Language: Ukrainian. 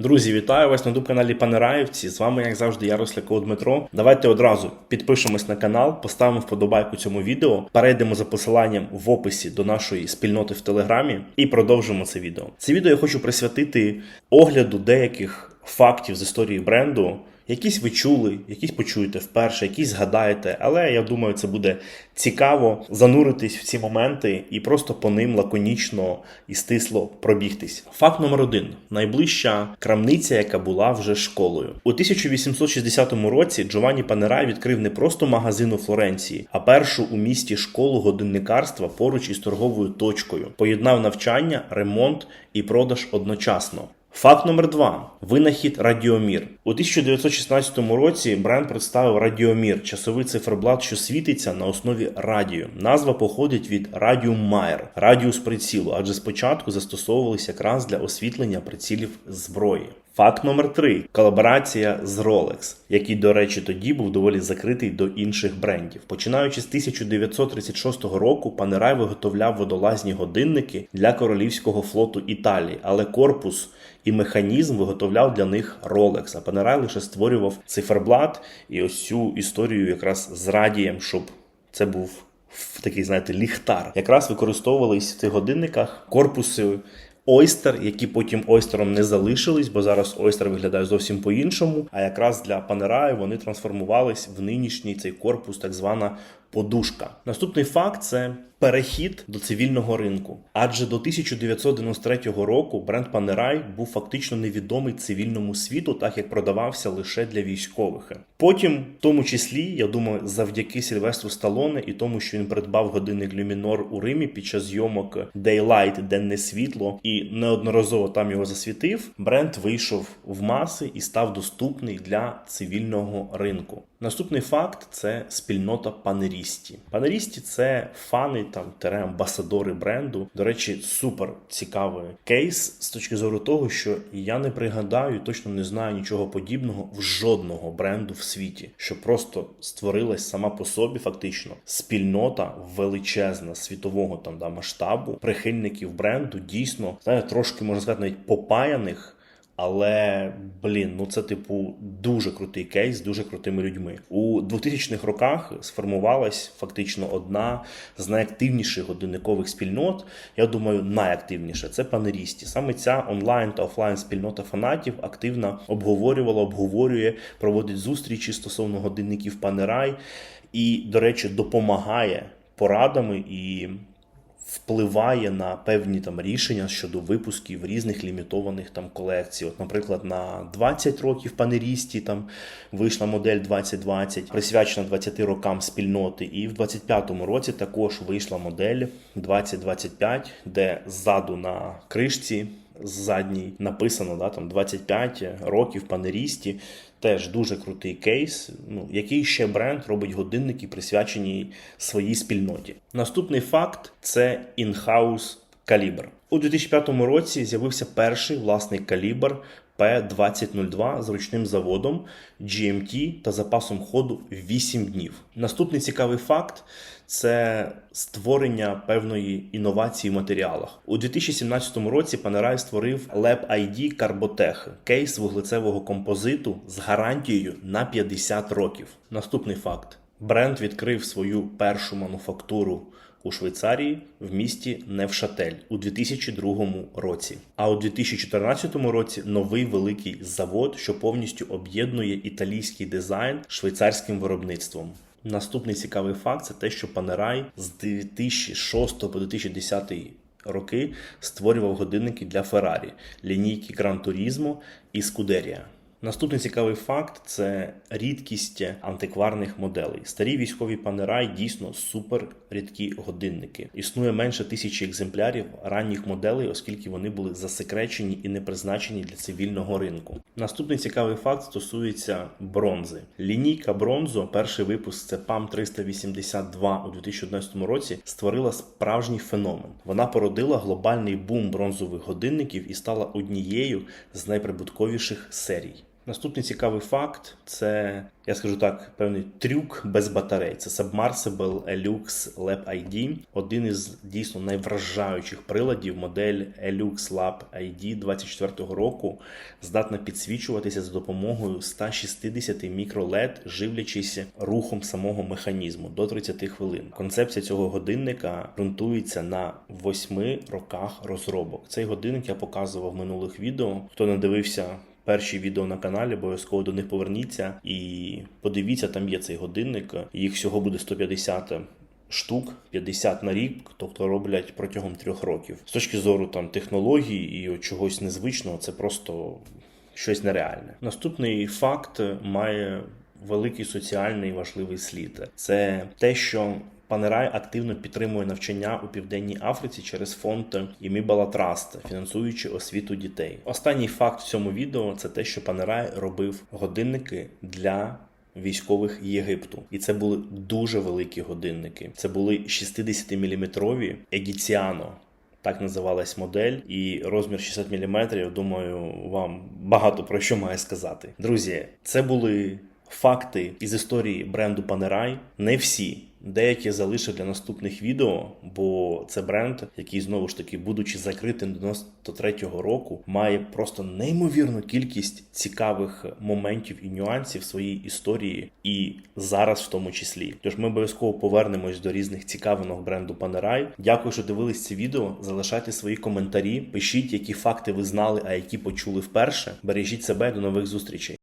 Друзі, вітаю вас на youtube каналі Панераївці. З вами, як завжди, я Дмитро. Давайте одразу підпишемось на канал, поставимо вподобайку цьому відео, перейдемо за посиланням в описі до нашої спільноти в Телеграмі і продовжимо це відео. Це відео я хочу присвятити огляду деяких фактів з історії бренду. Якісь ви чули, якісь почуєте вперше, якісь згадаєте, але я думаю, це буде цікаво зануритись в ці моменти і просто по ним лаконічно і стисло пробігтись. Факт номер один: найближча крамниця, яка була вже школою. У 1860 році Джованні Панерай відкрив не просто магазин у Флоренції, а першу у місті школу годинникарства поруч із торговою точкою. Поєднав навчання, ремонт і продаж одночасно. Факт номер два: винахід Радіомір. У 1916 році бренд представив Радіомір, часовий циферблат, що світиться на основі радіо. Назва походить від Радіум Майер, радіус прицілу, адже спочатку застосовувалися якраз для освітлення прицілів зброї. Факт номер 3 колаборація з Rolex, який, до речі, тоді був доволі закритий до інших брендів. Починаючи з 1936 року, Панерай виготовляв водолазні годинники для королівського флоту Італії, але корпус і механізм виготовляв для них Rolex. А Панерай лише створював циферблат і ось цю історію якраз з радієм, щоб це був такий, знаєте, ліхтар. Якраз використовувались в цих годинниках корпуси. Ойстер, які потім ойстером не залишились, бо зараз ойстер виглядає зовсім по-іншому. А якраз для Панераю вони трансформувались в нинішній цей корпус, так звана подушка. Наступний факт це перехід до цивільного ринку. Адже до 1993 року бренд Панерай був фактично невідомий цивільному світу, так як продавався лише для військових. Потім, в тому числі, я думаю, завдяки Сільвестру Сталоне і тому, що він придбав годинник Люмінор у Римі під час зйомок Daylight, денне світло, і неодноразово там його засвітив. Бренд вийшов в маси і став доступний для цивільного ринку. Наступний факт це спільнота панерісті. Панерісті це фани там тере амбасадори бренду. До речі, супер цікавий кейс з точки зору того, що я не пригадаю, точно не знаю нічого подібного в жодного бренду в світі, що просто створилась сама по собі, фактично спільнота величезна світового там да масштабу прихильників бренду. Дійсно, знаєте, трошки можна сказати, навіть попаяних. Але блін, ну це типу дуже крутий кейс з дуже крутими людьми. У 2000-х роках сформувалась фактично одна з найактивніших годинникових спільнот. Я думаю, найактивніша це панерісті. Саме ця онлайн та офлайн спільнота фанатів активно обговорювала, обговорює, проводить зустрічі стосовно годинників Панерай і, до речі, допомагає порадами і впливає на певні там рішення щодо випусків різних лімітованих там колекцій. От, наприклад, на 20 років панерісті там вийшла модель 2020, присвячена 20 рокам спільноти. І в 25-му році також вийшла модель 2025, де ззаду на кришці. Задній написано да, там 25 років панерісті. Теж дуже крутий кейс. Ну, який ще бренд робить годинники, присвячені своїй спільноті. Наступний факт це інхаус калібр. У 2005 році з'явився перший власний калібр P2002 з ручним заводом GMT та запасом ходу 8 днів. Наступний цікавий факт це створення певної інновації в матеріалах. У 2017 році Panerai створив Lab ID Carbotech – кейс вуглецевого композиту з гарантією на 50 років. Наступний факт: бренд відкрив свою першу мануфактуру у Швейцарії в місті Невшатель у 2002 році. А у 2014 році новий великий завод, що повністю об'єднує італійський дизайн швейцарським виробництвом. Наступний цікавий факт це те, що Панерай з 2006 по 2010 роки створював годинники для Феррарі, лінійки Gran Turismo і Scuderia. Наступний цікавий факт це рідкість антикварних моделей. Старі військові панерай дійсно супер рідкі годинники. Існує менше тисячі екземплярів ранніх моделей, оскільки вони були засекречені і не призначені для цивільного ринку. Наступний цікавий факт стосується бронзи. Лінійка бронзу, перший випуск це PAM 382 у 2011 році, створила справжній феномен. Вона породила глобальний бум бронзових годинників і стала однією з найприбутковіших серій. Наступний цікавий факт це, я скажу так, певний трюк без батарей. Це Submersible Elux Lab ID, один із дійсно найвражаючих приладів. Модель Elux Lab ID 24 року здатна підсвічуватися за допомогою 160 мікролед, живлячись рухом самого механізму до 30 хвилин. Концепція цього годинника ґрунтується на 8 роках розробок. Цей годинник я показував в минулих відео. Хто не дивився перші відео на каналі, обов'язково до них поверніться і подивіться, там є цей годинник. Їх всього буде 150 штук, 50 на рік, тобто роблять протягом трьох років. З точки зору там технологій і чогось незвичного, це просто щось нереальне. Наступний факт має великий соціальний важливий слід. Це те, що Панерай активно підтримує навчання у південній Африці через фонд Імібала Траст, фінансуючи освіту дітей. Останній факт в цьому відео це те, що Панерай робив годинники для військових Єгипту, і це були дуже великі годинники. Це були 60-мм Егіціано. Так називалась модель, і розмір 60 мм, думаю, вам багато про що має сказати. Друзі, це були факти із історії бренду Panerai. Не всі. Деякі залишив для наступних відео, бо це бренд, який знову ж таки, будучи закритим до 93-го року, має просто неймовірну кількість цікавих моментів і нюансів своїй історії, і зараз в тому числі. Тож ми обов'язково повернемось до різних цікавинок бренду Panerai. Дякую, що дивились це відео. Залишайте свої коментарі, пишіть, які факти ви знали, а які почули вперше. Бережіть себе до нових зустрічей.